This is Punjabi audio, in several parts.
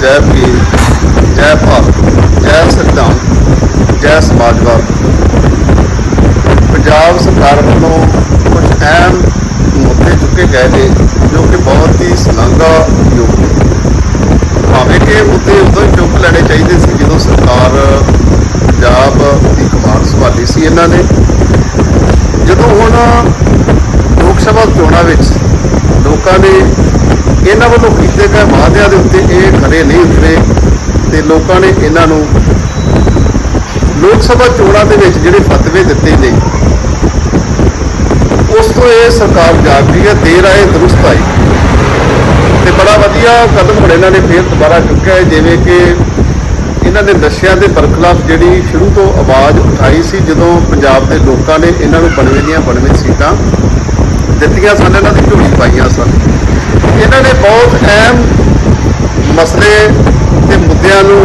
ਜੈ ਭੀਮ ਜੈ ਭਾਰਤ, ਜੈ ਸੰਵਿਧਾਨ, ਜੈ ਸਮਾਜਵਾਦ। ਪੰਜਾਬ ਸਰਕਾਰ ਵੱਲੋਂ ਕੁਝ ਅਹਿਮ ਮੁੱਦੇ ਚੁੱਕੇ ਗਏ ਨੇ, ਜੋ ਕਿ ਬਹੁਤ ਹੀ ਸ਼ਲਾਘਾਯੋਗ ਨੇ। ਭਾਵੇਂ ਕਿ ਮੁੱਦੇ ਉਦੋਂ ਹੀ ਚੁੱਕ ਲੈਣੇ ਚਾਹੀਦੇ ਸੀ, ਜਦੋਂ ਸਰਕਾਰ ਪੰਜਾਬ ਦੀ ਕਮਾਨ ਸੰਭਾਲੀ ਸੀ ਇਹਨਾਂ ਨੇ। ਜਦੋਂ ਹੁਣ ਲੋਕ ਸਭਾ ਚੋਣਾਂ ਵਿੱਚ ਲੋਕਾਂ ਨੇ ਇਹਨਾਂ ਵੱਲੋਂ ਕੀਤੇ ਗਏ ਵਾਅਦਿਆਂ ਦੇ ਉੱਤੇ ਇਹ ਖਰੇ ਨਹੀਂ ਉਤਰੇ ਤੇ ਲੋਕਾਂ ਨੇ ਇਹਨਾਂ ਨੂੰ ਲੋਕ ਸਭਾ ਚੋਣਾਂ ਦੇ ਵਿੱਚ ਜਿਹੜੇ ਫਤਵੇ ਦਿੱਤੇ ਨੇ, ਉਸ ਤੋਂ ਇਹ ਸਰਕਾਰ ਜਾਗ ਗਈ ਹੈ, ਦੇਰ ਆਏ, ਦਰੁਸਤ ਆਈ। ਤੇ ਬੜਾ ਵਧੀਆ ਕਦਮ ਹੁਣ ਇਹਨਾਂ ਨੇ ਫੇਰ ਦੁਬਾਰਾ ਚੁੱਕਿਆ ਹੈ, ਜਿਵੇਂ ਕਿ ਇਹਨਾਂ ਨੇ ਨਸ਼ਿਆਂ ਦੇ ਬਰਖਲਾਫ ਜਿਹੜੀ ਸ਼ੁਰੂ ਤੋਂ ਆਵਾਜ਼ ਉਠਾਈ ਸੀ, ਜਦੋਂ ਪੰਜਾਬ ਦੇ ਲੋਕਾਂ ਨੇ ਇਹਨਾਂ ਨੂੰ ਬਣਵੇਂ ਦੀਆਂ ਬਣਵੇਂ ਸੀਟਾਂ ਦਿੱਤੀਆਂ ਸਨ, ਇਹਨਾਂ ਦੀ ਝੋਲੀ ਪਾਈਆਂ ਸਨ। ਇਹਨਾਂ ਨੇ ਬਹੁਤ ਅਹਿਮ ਮਸਲੇ ਤੇ ਮੁੱਦਿਆਂ ਨੂੰ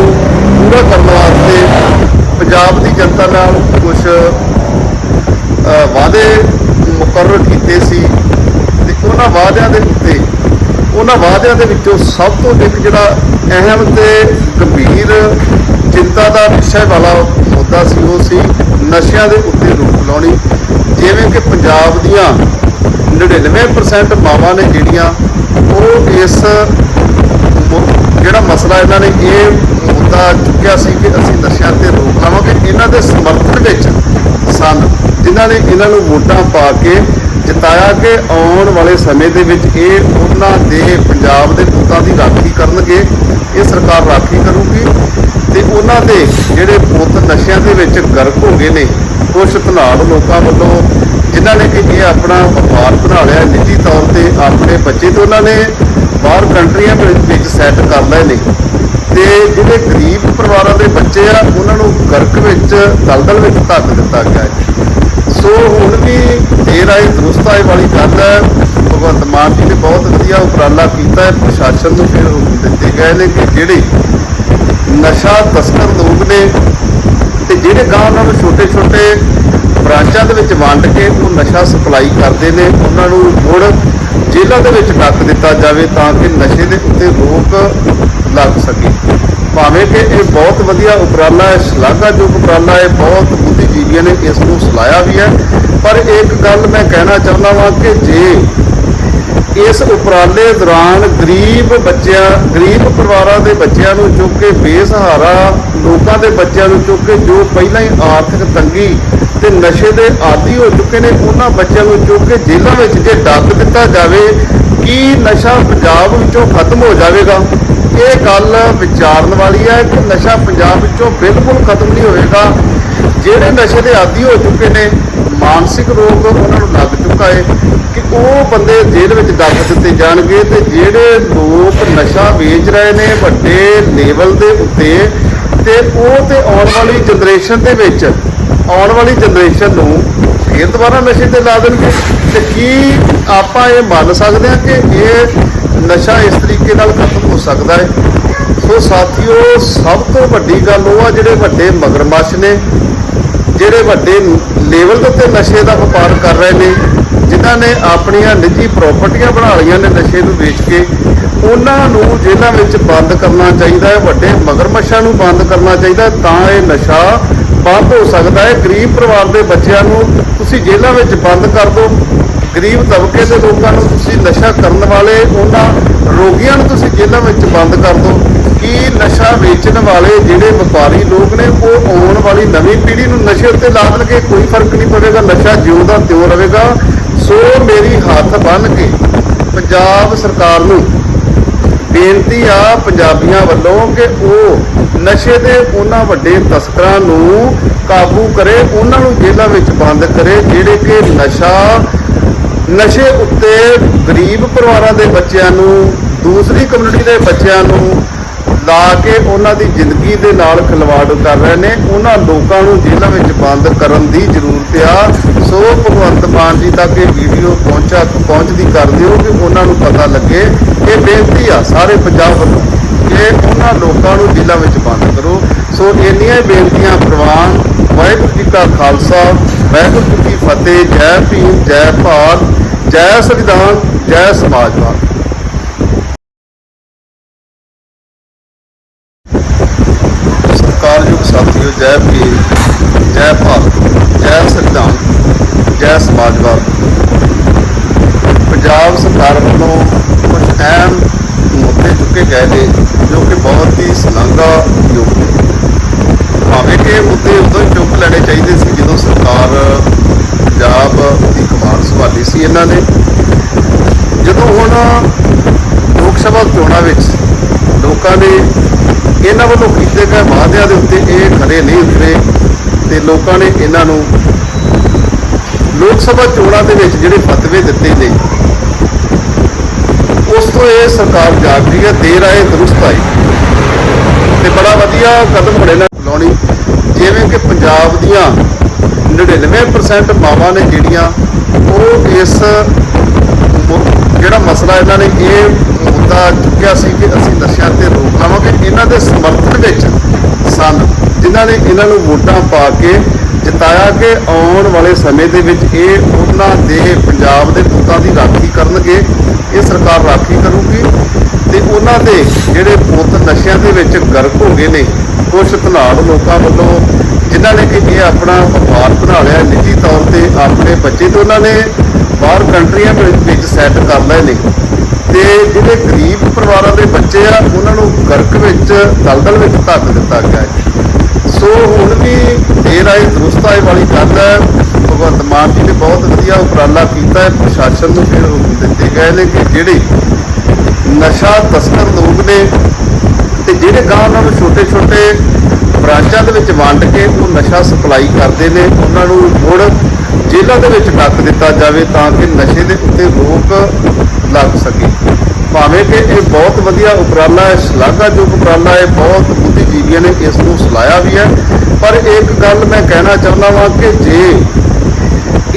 ਪੂਰਾ ਕਰਨ ਵਾਸਤੇ ਪੰਜਾਬ ਦੀ ਜਨਤਾ ਨਾਲ ਕੁਝ ਵਾਅਦੇ ਮੁਕਰਰ ਕੀਤੇ ਸੀ ਤੇ ਉਹਨਾਂ ਵਾਅਦਿਆਂ ਦੇ ਉੱਤੇ, ਉਹਨਾਂ ਵਾਅਦਿਆਂ ਦੇ ਵਿੱਚੋਂ ਸਭ ਤੋਂ ਇੱਕ ਜਿਹੜਾ ਅਹਿਮ ਤੇ ਗੰਭੀਰ ਚਿੰਤਾ ਦਾ ਵਿਸ਼ੇ ਵਾਲਾ ਮੁੱਦਾ ਸੀ, ਉਹ ਸੀ ਨਸ਼ਿਆਂ ਦੇ ਉੱਤੇ ਰੋਕ ਲਾਉਣੀ। ਜਿਵੇਂ ਕਿ ਪੰਜਾਬ ਦੀਆਂ 99% ਮਾਵਾਂ ਨੇ ਜਿਹੜੀਆਂ ਉਹ ਇਸ ਜਿਹੜਾ ਮਸਲਾ ਇਹਨਾਂ ਨੇ ਇਹ ਮੁੱਦਾ ਚੁੱਕਿਆ ਸੀ ਕਿ ਅਸੀਂ ਨਸ਼ਿਆਂ ਤੇ ਰੋਕ ਲਾਵਾਂਗੇ, ਇਹਨਾਂ ਦੇ ਸਮਰਥਨ ਵਿੱਚ ਸਨ। ਜਿਨ੍ਹਾਂ ਨੇ ਇਹਨਾਂ ਨੂੰ ਵੋਟਾਂ ਪਾ ਕੇ ਜਿਤਾਇਆ ਕਿ ਆਉਣ ਵਾਲੇ ਸਮੇਂ ਦੇ ਵਿੱਚ ਇਹ ਉਹਨਾਂ ਦੇ ਪੰਜਾਬ ਦੇ ਪੁੱਤਾਂ ਦੀ ਰਾਖੀ ਕਰਨਗੇ, ਇਹ ਸਰਕਾਰ ਰਾਖੀ ਕਰੂਗੀ ਤੇ ਉਹਨਾਂ ਦੇ ਜਿਹੜੇ ਪੁੱਤ ਨਸ਼ਿਆਂ ਦੇ ਵਿੱਚ ਗਰਕ ਹੋ ਗਏ ਨੇ ਕੁਝ ਧਨਾੜ ਲੋਕਾਂ ਵੱਲੋਂ ਜਿਨ੍ਹਾਂ ਨੇ ਕਿ ਇਹ ਆਪਣਾ ਵਪਾਰ ਬਣਾ ਲਿਆ ਨਿੱਜੀ ਤੌਰ ਤੇ ਆਪਣੇ ਬੱਚੇ ਤੋਂ ਉਹਨਾਂ ਨੇ ਬਾਹਰ ਕੰਟਰੀਆਂ ਵਿੱਚ ਸੈੱਟ ਕਰ ਲਏ ਨੇ। ਤੇ ਜਿਹੜੇ ਗਰੀਬ ਪਰਿਵਾਰਾਂ ਦੇ ਬੱਚੇ ਆ, ਉਹਨਾਂ ਨੂੰ ਗਰਕ ਵਿੱਚ, ਦਲਦਲ ਵਿੱਚ ਧੱਕ ਦਿੱਤਾ ਗਿਆ ਹੈ। ਸੋ ਹੁਣ ਵੀ ਦੇਰ ਆਏ, ਦਰੁਸਤ ਆਏ ਵਾਲੀ ਗੱਲ ਹੈ। ਭਗਵੰਤ ਮਾਨ ਜੀ ਨੇ ਬਹੁਤ ਵਧੀਆ ਉਪਰਾਲਾ ਕੀਤਾ ਹੈ। ਪ੍ਰਸ਼ਾਸਨ ਨੂੰ ਫਿਰ ਹੁਕਮ ਦਿੱਤੇ ਗਏ ਨੇ ਕਿ ਜਿਹੜੇ ਨਸ਼ਾ ਤਸਕਰ ਲੋਕ ਨੇ, ਤੇ ਜਿਹੜੇ ਗਾਂ ਉਹਨਾਂ ਨੂੰ ਛੋਟੇ ਛੋਟੇ ਵੰਡ ਕੇ ਉਹ ਨਸ਼ਾ ਸਪਲਾਈ ਕਰਦੇ ਨੇ, ਉਹਨਾਂ ਨੂੰ ਮੁੜ ਜੇਲ੍ਹਾਂ ਦੇ ਵਿੱਚ ਡੱਕ ਦਿੱਤਾ ਜਾਵੇ ਤਾਂ ਕਿ ਨਸ਼ੇ ਦੇ ਉੱਤੇ ਰੋਕ ਲੱਗ ਸਕੇ। ਭਾਵੇਂ ਕਿ ਇਹ ਬਹੁਤ ਵਧੀਆ ਉਪਰਾਲਾ ਹੈ, ਸ਼ਲਾਘਾਯੋਗ ਉਪਰਾਲਾ ਹੈ, ਬਹੁਤ ਬੁੱਧੀਜੀਵੀਆਂ ਨੇ ਇਸ ਨੂੰ ਸਲਾਇਆ ਵੀ ਹੈ। ਪਰ ਇੱਕ ਗੱਲ ਮੈਂ ਕਹਿਣਾ ਚਾਹੁੰਦਾ ਵਾਂ ਕਿ ਜੇ ਇਸ ਉਪਰਾਲੇ ਦੌਰਾਨ ਗਰੀਬ ਬੱਚਿਆਂ, ਗਰੀਬ ਪਰਿਵਾਰਾਂ ਦੇ ਬੱਚਿਆਂ ਨੂੰ ਚੁੱਕ ਕੇ ਬੇਸਹਾਰਾ ਲੋਕਾਂ ਦੇ ਬੱਚਿਆਂ ਨੂੰ ਚੁੱਕ ਕੇ ਜੋ ਪਹਿਲਾਂ ਹੀ ਆਰਥਿਕ ਤੰਗੀ ਤੇ ਨਸ਼ੇ ਦੇ ਆਦੀ ਹੋ ਚੁੱਕੇ ਨੇ, ਉਹਨਾਂ ਬੱਚਿਆਂ ਨੂੰ ਚੁੱਕ ਕੇ ਜੇਲ੍ਹਾਂ ਵਿੱਚ ਜੇ ਡੱਕ ਦਿੱਤਾ ਜਾਵੇ, ਕੀ ਨਸ਼ਾ ਪੰਜਾਬ ਵਿੱਚੋਂ ਖਤਮ ਹੋ ਜਾਵੇਗਾ? ਇਹ ਗੱਲ ਵਿਚਾਰਨ ਵਾਲੀ ਹੈ ਕਿ ਨਸ਼ਾ ਪੰਜਾਬ ਵਿੱਚੋਂ ਬਿਲਕੁਲ ਖਤਮ ਨਹੀਂ ਹੋਵੇਗਾ। ਜਿਹੜੇ ਨਸ਼ੇ ਦੇ ਆਦੀ ਹੋ ਚੁੱਕੇ ਨੇ, ਮਾਨਸਿਕ ਰੋਗ ਉਹਨਾਂ ਨੂੰ ਲੱਗ ਚੁੱਕਾ ਹੈ ਕਿ ਉਹ ਬੰਦੇ ਜੇਲ੍ਹ ਵਿੱਚ ਡੱਕ ਦਿੱਤੇ ਜਾਣਗੇ ਤੇ ਜਿਹੜੇ ਲੋਕ ਨਸ਼ਾ ਵੇਚ ਰਹੇ ਨੇ ਵੱਡੇ ਲੈਵਲ ਦੇ ਉੱਤੇ ਤੇ ਉਹ ਤੇ ਆਉਣ ਵਾਲੀ ਜਨਰੇਸ਼ਨ ਦੇ ਵਿੱਚ ਆਉਣ ਵਾਲੀ ਜਨਰੇਸ਼ਨ ਨੂੰ ਫਿਰ ਦੁਬਾਰਾ ਨਸ਼ੇ ਤੇ ਲਾ ਦੇਣਗੇ। ਤੇ ਕੀ ਆਪਾਂ ਇਹ ਮੰਨ ਸਕਦੇ ਹਾਂ ਕਿ ਇਹ ਨਸ਼ਾ ਇਸ ਤਰੀਕੇ ਨਾਲ ਖਤਮ ਹੋ ਸਕਦਾ ਹੈ? ਸੋ ਸਾਥੀਓ, ਸਭ ਤੋਂ ਵੱਡੀ ਗੱਲ ਉਹ ਆ ਜਿਹੜੇ ਵੱਡੇ ਮਗਰਮੱਛ ਨੇ, ਜਿਹੜੇ ਵੱਡੇ ਲੈਵਲ ਦੇ ਉੱਤੇ ਨਸ਼ੇ ਦਾ ਵਪਾਰ ਕਰ ਰਹੇ ਨੇ, ਜਿਨ੍ਹਾਂ ਨੇ ਆਪਣੀਆਂ ਨਿੱਜੀ ਪ੍ਰਾਪਰਟੀਆਂ ਬਣਾ ਲਈਆਂ ਨੇ ਨਸ਼ੇ ਨੂੰ ਵੇਚ ਕੇ, ਉਹਨਾਂ ਨੂੰ ਜੇਲ੍ਹਾਂ ਵਿੱਚ ਬੰਦ ਕਰਨਾ ਚਾਹੀਦਾ ਹੈ, ਵੱਡੇ ਮਗਰਮੱਛਾਂ ਨੂੰ ਬੰਦ ਕਰਨਾ ਚਾਹੀਦਾ ਤਾਂ ਇਹ ਨਸ਼ਾ ਬੰਦ ਹੋ ਸਕਦਾ ਹੈ। ਗਰੀਬ ਪਰਿਵਾਰ ਦੇ ਬੱਚਿਆਂ ਨੂੰ ਤੁਸੀਂ ਜੇਲ੍ਹਾਂ ਵਿੱਚ ਬੰਦ ਕਰ ਦਿਓ। ਗਰੀਬ ਤਬਕੇ ਦੇ ਲੋਕਾਂ ਨੂੰ ਤੁਸੀਂ ਨਸ਼ਾ ਕਰਨ ਵਾਲੇ, ਉਹਨਾਂ ਰੋਗੀਆਂ ਨੂੰ ਤੁਸੀਂ ਜੇਲ੍ਹਾਂ ਵਿੱਚ ਬੰਦ ਕਰ ਦਿਓ। ਕੀ ਨਸ਼ਾ ਵੇਚਣ ਵਾਲੇ ਜਿਹੜੇ ਵਪਾਰੀ ਲੋਕ ਨੇ, ਉਹ ਆਉਣ ਵਾਲੀ ਨਵੀਂ ਪੀੜ੍ਹੀ ਨੂੰ ਨਸ਼ੇ ਉੱਤੇ ਲਾ ਦੇਣਗੇ? ਕੋਈ ਫ਼ਰਕ ਨਹੀਂ ਪਵੇਗਾ। ਨਸ਼ਾ ਜਿਉਂਦਾ ਤਿਉਂ ਰਹੇਗਾ। ਸੋ ਮੇਰੀ ਹੱਥ ਬੰਨ ਕੇ ਪੰਜਾਬ ਸਰਕਾਰ ਨੂੰ ਬੇਨਤੀ ਆ ਪੰਜਾਬੀਆਂ ਵੱਲੋਂ ਕਿ ਉਹ ਨਸ਼ੇ ਦੇ ਉਹਨਾਂ ਵੱਡੇ ਤਸਕਰਾਂ ਨੂੰ ਕਾਬੂ ਕਰੇ, ਉਹਨਾਂ ਨੂੰ ਜੇਲ੍ਹਾਂ ਵਿੱਚ ਬੰਦ ਕਰੇ, ਜਿਹੜੇ ਕਿ ਨਸ਼ਾ, ਨਸ਼ੇ ਉੱਤੇ ਗਰੀਬ ਪਰਿਵਾਰਾਂ ਦੇ ਬੱਚਿਆਂ ਨੂੰ, ਦੂਸਰੀ ਕਮਿਊਨਿਟੀ ਦੇ ਬੱਚਿਆਂ ਨੂੰ ਲਾ ਕੇ ਉਹਨਾਂ ਦੀ ਜ਼ਿੰਦਗੀ ਦੇ ਨਾਲ ਖਿਲਵਾੜ ਕਰ ਰਹੇ ਨੇ। ਉਹਨਾਂ ਲੋਕਾਂ ਨੂੰ ਜੇਲ੍ਹਾਂ ਵਿੱਚ ਬੰਦ ਕਰਨ ਦੀ ਜ਼ਰੂਰਤ ਆ। ਸੋ ਭਗਵੰਤ ਮਾਨ ਜੀ ਤੱਕ ਇਹ ਵੀਡੀਓ ਪਹੁੰਚਾ, ਪਹੁੰਚਦੀ ਕਰ ਦਿਓ ਕਿ ਉਹਨਾਂ ਨੂੰ ਪਤਾ ਲੱਗੇ। ਇਹ ਬੇਨਤੀ ਆ ਸਾਰੇ ਪੰਜਾਬ ਵੱਲੋਂ ਕਿ ਉਹਨਾਂ ਲੋਕਾਂ ਨੂੰ ਜੇਲ੍ਹਾਂ ਵਿੱਚ ਕਰੋ। ਸੋ ਇੰਨੀਆਂ ਬੇਨਤੀਆਂ, ਪ੍ਰਵਾਨ। ਵਾਹਿਗੁਰੂ ਜੀ ਕਾ ਖਾਲਸਾ, ਵਾਹਿਗੁਰੂ ਜੀ ਕੀ ਫਤਿਹ। ਜੈ ਭੀਮ, ਜੈ ਭਾਰਤ, ਜੈ ਸੰਵਿਧਾਨ, ਜੈ ਸਮਾਜਵਾਦ ਸਰਕਾਰਯੋਗ ਸਾਥੀਓ, ਜੈ ਭੀਮ, ਜੈ ਭਾਰਤ, ਜੈ ਸਵਿਧਾਨ, ਜੈ ਸਮਾਜਵਾਦ ਪੰਜਾਬ ਸਰਕਾਰ ਵੱਲੋਂ ਕੁਝ ਅਹਿਮ ਮੁੱਦੇ ਚੁੱਕੇ ਗਏ ਨੇ। ਇਹ ਮੁੱਦੇ ਉਦੋਂ ਹੀ ਚੁੱਕ ਲੈਣੇ ਚਾਹੀਦੇ ਸੀ ਜਦੋਂ ਸਰਕਾਰ ਪੰਜਾਬ ਦੀ ਕਮਾਨ ਸੰਭਾਲੀ ਸੀ ਇਹਨਾਂ ਨੇ। ਜਦੋਂ ਹੁਣ ਲੋਕ ਸਭਾ ਚੋਣਾਂ ਵਿੱਚ ਲੋਕਾਂ ਨੇ ਇਹਨਾਂ ਵੱਲੋਂ ਕੀਤੇ ਗਏ ਵਾਅਦਿਆਂ ਦੇ ਉੱਤੇ ਇਹ ਖਰੇ ਨਹੀਂ ਉਤਰੇ ਤੇ ਲੋਕਾਂ ਨੇ ਇਹਨਾਂ ਨੂੰ ਲੋਕ ਸਭਾ ਚੋਣਾਂ ਦੇ ਵਿੱਚ ਜਿਹੜੇ ਫਤਵੇ ਦਿੱਤੇ ਨੇ, ਉਸ ਤੋਂ ਇਹ ਸਰਕਾਰ ਜਾਗਦੀ ਹੈ, ਦੇਰ ਆਏ, ਦਰੁਸਤ ਆਏ। ਤੇ ਬੜਾ ਵਧੀਆ ਕਦਮ ਹੋਣੇ ਕਿ ਪੰਜਾਬ ਦੀਆਂ 99% ਮਾਵਾਂ ਨੇ ਜਿਹੜੀਆਂ, ਉਹ ਇਸ ਜਿਹੜਾ ਮਸਲਾ ਇਹਨਾਂ ਨੇ ਇਹ ਮੁੱਦਾ ਚੁੱਕਿਆ ਸੀ ਕਿ ਅਸੀਂ ਨਸ਼ਿਆਂ ਤੇ ਰੋਕ ਲਾਵਾਂਗੇ। ਇਹਨਾਂ ਦੇ ਸਮਰਥਨ ਵਿੱਚ ਸਨ, ਜਿਨ੍ਹਾਂ ਨੇ ਇਹਨਾਂ ਨੂੰ ਵੋਟਾਂ ਪਾ ਕੇ ਜਿਤਾਇਆ ਕਿ ਆਉਣ ਵਾਲੇ ਸਮੇਂ ਦੇ ਵਿੱਚ ਇਹ ਉਹਨਾਂ ਦੇ ਪੰਜਾਬ ਦੇ ਪੁੱਤਾਂ ਦੀ ਰਾਖੀ ਕਰਨਗੇ। ਇਹ ਸਰਕਾਰ ਰਾਖੀ ਕਰੂਗੀ ਤੇ ਉਹਨਾਂ ਦੇ ਜਿਹੜੇ ਪੁੱਤ ਨਸ਼ਿਆਂ ਦੇ ਵਿੱਚ ਗਰਕ ਹੋ ਗਏ ਨੇ ਕੁਝ ਧਨਾੜ ਲੋਕਾਂ ਵੱਲੋਂ ਜਿਨ੍ਹਾਂ ਨੇ ਕਿ ਇਹ ਆਪਣਾ ਵਪਾਰ ਬਣਾ ਲਿਆ, ਨਿੱਜੀ ਤੌਰ ਤੇ ਆਪਣੇ ਬੱਚੇ ਤੇ ਉਹਨਾਂ ਨੇ ਬਾਹਰ ਕੰਟਰੀਆਂ ਵਿੱਚ ਸੈੱਟ ਕਰ ਲਏ ਨੇ। ਤੇ ਜਿਹੜੇ ਗਰੀਬ ਪਰਿਵਾਰਾਂ ਦੇ ਬੱਚੇ ਆ, ਉਹਨਾਂ ਨੂੰ ਗਰਕ ਵਿੱਚ, ਦਲਦਲ ਵਿੱਚ ਧੱਕ ਦਿੱਤਾ ਗਿਆ ਹੈ। ਸੋ ਹੁਣ ਵੀ ਦੇਰ ਆਏ, ਦਰੁਸਤ ਆਏ ਵਾਲੀ ਗੱਲ ਹੈ। ਭਗਵੰਤ ਮਾਨ ਜੀ ਨੇ ਬਹੁਤ ਵਧੀਆ ਉਪਰਾਲਾ ਕੀਤਾ ਹੈ। ਪ੍ਰਸ਼ਾਸਨ ਨੂੰ ਫਿਰ ਹੁਕਮ ਦਿੱਤੇ ਗਏ ਨੇ ਕਿ ਜਿਹੜੇ ਨਸ਼ਾ ਤਸਕਰ ਲੋਕ ਨੇ, ਤੇ ਜਿਹੜੇ ਗਾਂ ਉਹਨਾਂ ਨੂੰ ਛੋਟੇ ਛੋਟੇ ਵਿੱਚ ਵੰਡ ਕੇ ਉਹ ਨਸ਼ਾ ਸਪਲਾਈ ਕਰਦੇ ਨੇ, ਉਹਨਾਂ ਨੂੰ ਮੁੜ ਜੇਲ੍ਹਾਂ ਦੇ ਵਿੱਚ ਡੱਕ ਦਿੱਤਾ ਜਾਵੇ ਤਾਂ ਕਿ ਨਸ਼ੇ ਦੇ ਉੱਤੇ ਰੋਕ ਲੱਗ ਸਕੇ। ਭਾਵੇਂ ਕਿ ਇਹ ਬਹੁਤ ਵਧੀਆ ਉਪਰਾਲਾ ਹੈ, ਸ਼ਲਾਘਾਯੋਗ ਉਪਰਾਲਾ ਹੈ, ਬਹੁਤ ਬੁੱਧੀਜੀਵੀਆਂ ਨੇ ਇਸ ਨੂੰ ਸਲਾਇਆ ਵੀ ਹੈ। ਪਰ ਇੱਕ ਗੱਲ ਮੈਂ ਕਹਿਣਾ ਚਾਹੁੰਦਾ ਵਾਂ ਕਿ ਜੇ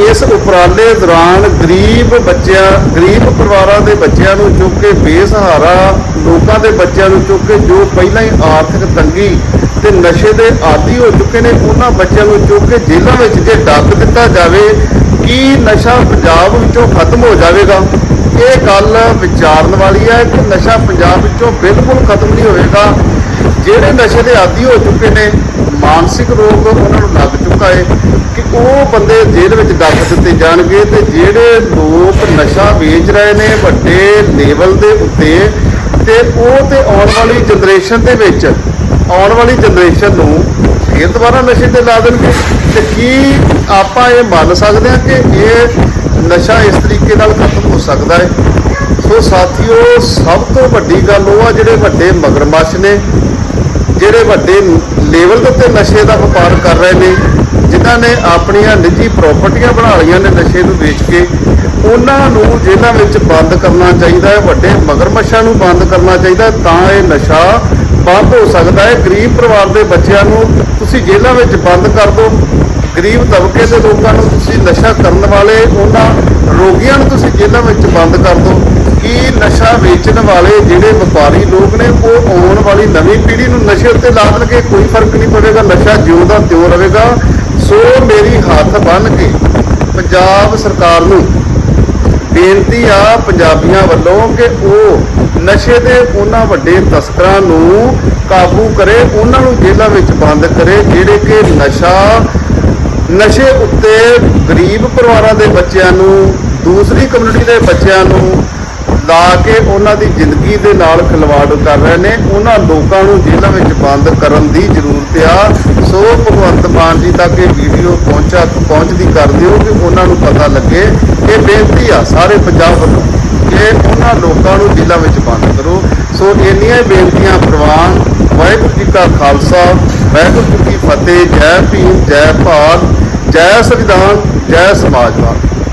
ਇਸ ਉਪਰਾਲੇ ਦੌਰਾਨ ਗਰੀਬ ਬੱਚਿਆਂ, ਗਰੀਬ ਪਰਿਵਾਰਾਂ ਦੇ ਬੱਚਿਆਂ ਨੂੰ ਚੁੱਕ ਕੇ ਬੇਸਹਾਰਾ ਲੋਕਾਂ ਦੇ ਬੱਚਿਆਂ ਨੂੰ ਚੁੱਕ ਕੇ ਜੋ ਪਹਿਲਾਂ ਹੀ ਆਰਥਿਕ ਤੰਗੀ ਤੇ ਨਸ਼ੇ ਦੇ ਆਦੀ ਹੋ ਚੁੱਕੇ ਨੇ, ਉਹਨਾਂ ਬੱਚਿਆਂ ਨੂੰ ਚੁੱਕ ਕੇ ਜੇਲ੍ਹਾਂ ਵਿੱਚ ਜੇ ਡੱਕ ਦਿੱਤਾ ਜਾਵੇ, ਕੀ ਨਸ਼ਾ ਪੰਜਾਬ ਵਿੱਚੋਂ ਖਤਮ ਹੋ ਜਾਵੇਗਾ? ਇਹ ਗੱਲ ਵਿਚਾਰਨ ਵਾਲੀ ਹੈ ਕਿ ਨਸ਼ਾ ਪੰਜਾਬ ਵਿੱਚੋਂ ਬਿਲਕੁਲ ਖਤਮ ਨਹੀਂ ਹੋਏਗਾ ਜਿਹੜੇ ਨਸ਼ੇ ਦੇ ਆਦੀ ਹੋ ਚੁੱਕੇ ਨੇ, ਮਾਨਸਿਕ ਰੋਗ ਉਹਨਾਂ ਨੂੰ ਲੱਗ ਚੁੱਕਾ ਹੈ ਕਿ ਉਹ ਬੰਦੇ ਜੇਲ੍ਹ ਵਿੱਚ ਡੱਕ ਦਿੱਤੇ ਜਾਣਗੇ ਤੇ ਜਿਹੜੇ ਲੋਕ ਨਸ਼ਾ ਵੇਚ ਰਹੇ ਨੇ ਵੱਡੇ ਲੈਵਲ ਦੇ ਉੱਤੇ ਤੇ ਉਹ ਤੇ ਆਉਣ ਵਾਲੀ ਜਨਰੇਸ਼ਨ ਦੇ ਵਿੱਚ ਆਉਣ ਵਾਲੀ ਜਨਰੇਸ਼ਨ ਨੂੰ ਫਿਰ ਦੁਬਾਰਾ ਨਸ਼ੇ ਤੇ ਲਾ ਦੇਣਗੇ? ਤੇ ਕੀ ਆਪਾਂ ਇਹ ਮੰਨ ਸਕਦੇ ਹਾਂ ਕਿ ਇਹ ਨਸ਼ਾ ਇਸ ਤਰੀਕੇ ਨਾਲ ਖਤਮ ਹੋ ਸਕਦਾ ਹੈ? ਸੋ ਸਾਥੀਓ, ਸਭ ਤੋਂ ਵੱਡੀ ਗੱਲ ਉਹ ਆ ਜਿਹੜੇ ਵੱਡੇ ਮਗਰਮੱਛ ਨੇ, ਜਿਹੜੇ ਵੱਡੇ ਲੈਵਲ ਦੇ ਉੱਤੇ ਨਸ਼ੇ ਦਾ ਵਪਾਰ ਕਰ ਰਹੇ ਨੇ, ਜਿਨ੍ਹਾਂ ਨੇ ਆਪਣੀਆਂ ਨਿੱਜੀ ਪ੍ਰਾਪਰਟੀਆਂ ਬਣਾ ਲਈਆਂ ਨੇ ਨਸ਼ੇ ਨੂੰ ਵੇਚ ਕੇ, ਉਹਨਾਂ ਨੂੰ ਜੇਲ੍ਹਾਂ ਵਿੱਚ ਬੰਦ ਕਰਨਾ ਚਾਹੀਦਾ ਹੈ, ਵੱਡੇ ਮਗਰਮੱਛਾਂ ਨੂੰ ਬੰਦ ਕਰਨਾ ਚਾਹੀਦਾ ਤਾਂ ਇਹ ਨਸ਼ਾ ਬੰਦ ਹੋ ਸਕਦਾ ਹੈ। ਗਰੀਬ ਪਰਿਵਾਰ ਦੇ ਬੱਚਿਆਂ ਨੂੰ ਤੁਸੀਂ ਜੇਲ੍ਹਾਂ ਵਿੱਚ ਬੰਦ ਕਰ ਦਿਓ। ਗਰੀਬ ਤਬਕੇ ਦੇ ਲੋਕਾਂ ਨੂੰ ਤੁਸੀਂ ਨਸ਼ਾ ਕਰਨ ਵਾਲੇ, ਉਹਨਾਂ ਰੋਗੀਆਂ ਨੂੰ ਤੁਸੀਂ ਜੇਲ੍ਹਾਂ ਵਿੱਚ ਬੰਦ ਕਰ ਦਿਓ। ਕਿ ਨਸ਼ਾ ਵੇਚਣ ਵਾਲੇ ਜਿਹੜੇ ਵਪਾਰੀ ਲੋਕ ਨੇ, ਉਹ ਆਉਣ ਵਾਲੀ ਨਵੀਂ ਪੀੜ੍ਹੀ ਨੂੰ ਨਸ਼ੇ ਉੱਤੇ ਲਾ ਦੇਣਗੇ ਕੋਈ ਫ਼ਰਕ ਨਹੀਂ ਪਵੇਗਾ, ਨਸ਼ਾ ਜਿਉਂਦਾ ਤਿਉਂ ਰਹੇਗਾ। ਸੋ ਮੇਰੀ ਹੱਥ ਬੰਨ ਕੇ ਪੰਜਾਬ ਸਰਕਾਰ ਨੂੰ ਬੇਨਤੀ ਆ ਪੰਜਾਬੀਆਂ ਵੱਲੋਂ ਕਿ ਉਹ ਨਸ਼ੇ ਦੇ ਉਹਨਾਂ ਵੱਡੇ ਤਸਕਰਾਂ ਨੂੰ ਕਾਬੂ ਕਰੇ, ਉਹਨਾਂ ਨੂੰ ਜੇਲ੍ਹਾਂ ਵਿੱਚ ਬੰਦ ਕਰੇ, ਜਿਹੜੇ ਕਿ ਨਸ਼ਾ, ਨਸ਼ੇ ਉੱਤੇ ਗਰੀਬ ਪਰਿਵਾਰਾਂ ਦੇ ਬੱਚਿਆਂ ਨੂੰ, ਦੂਸਰੀ ਕਮਿਊਨਿਟੀ ਦੇ ਬੱਚਿਆਂ ਨੂੰ ਲਾ ਕੇ ਉਹਨਾਂ ਦੀ ਜ਼ਿੰਦਗੀ ਦੇ ਨਾਲ ਖਿਲਵਾੜ ਕਰ ਰਹੇ ਨੇ। ਉਹਨਾਂ ਲੋਕਾਂ ਨੂੰ ਜੇਲ੍ਹਾਂ ਵਿੱਚ ਬੰਦ ਕਰਨ ਦੀ ਜ਼ਰੂਰਤ ਆ। ਸੋ ਭਗਵੰਤ ਮਾਨ ਜੀ ਤੱਕ ਇਹ ਵੀਡੀਓ ਪਹੁੰਚਾ ਪਹੁੰਚਦੀ ਕਰ ਦਿਓ ਕਿ ਉਹਨਾਂ ਨੂੰ ਪਤਾ ਲੱਗੇ। ਇਹ ਬੇਨਤੀ ਆ ਸਾਰੇ ਪੰਜਾਬ ਵੱਲੋਂ। ਉਹਨਾਂ ਲੋਕਾਂ ਨੂੰ ਜੇਲ੍ਹਾਂ ਵਿੱਚ ਬੰਦ ਕਰੋ। ਸੋ ਇੰਨੀਆਂ ਬੇਨਤੀਆਂ, ਪ੍ਰਵਾਨ, ਵਾਹਿਗੁਰੂ ਜੀ ਕਾ ਖਾਲਸਾ, ਵਾਹਿਗੁਰੂ ਜੀ ਕੀ ਫਤਿਹ, ਜੈ ਭੀਮ, ਜੈ ਭਾਰਤ, ਜੈ ਸੰਵਿਧਾਨ, ਜੈ ਸਮਾਜਵਾਦ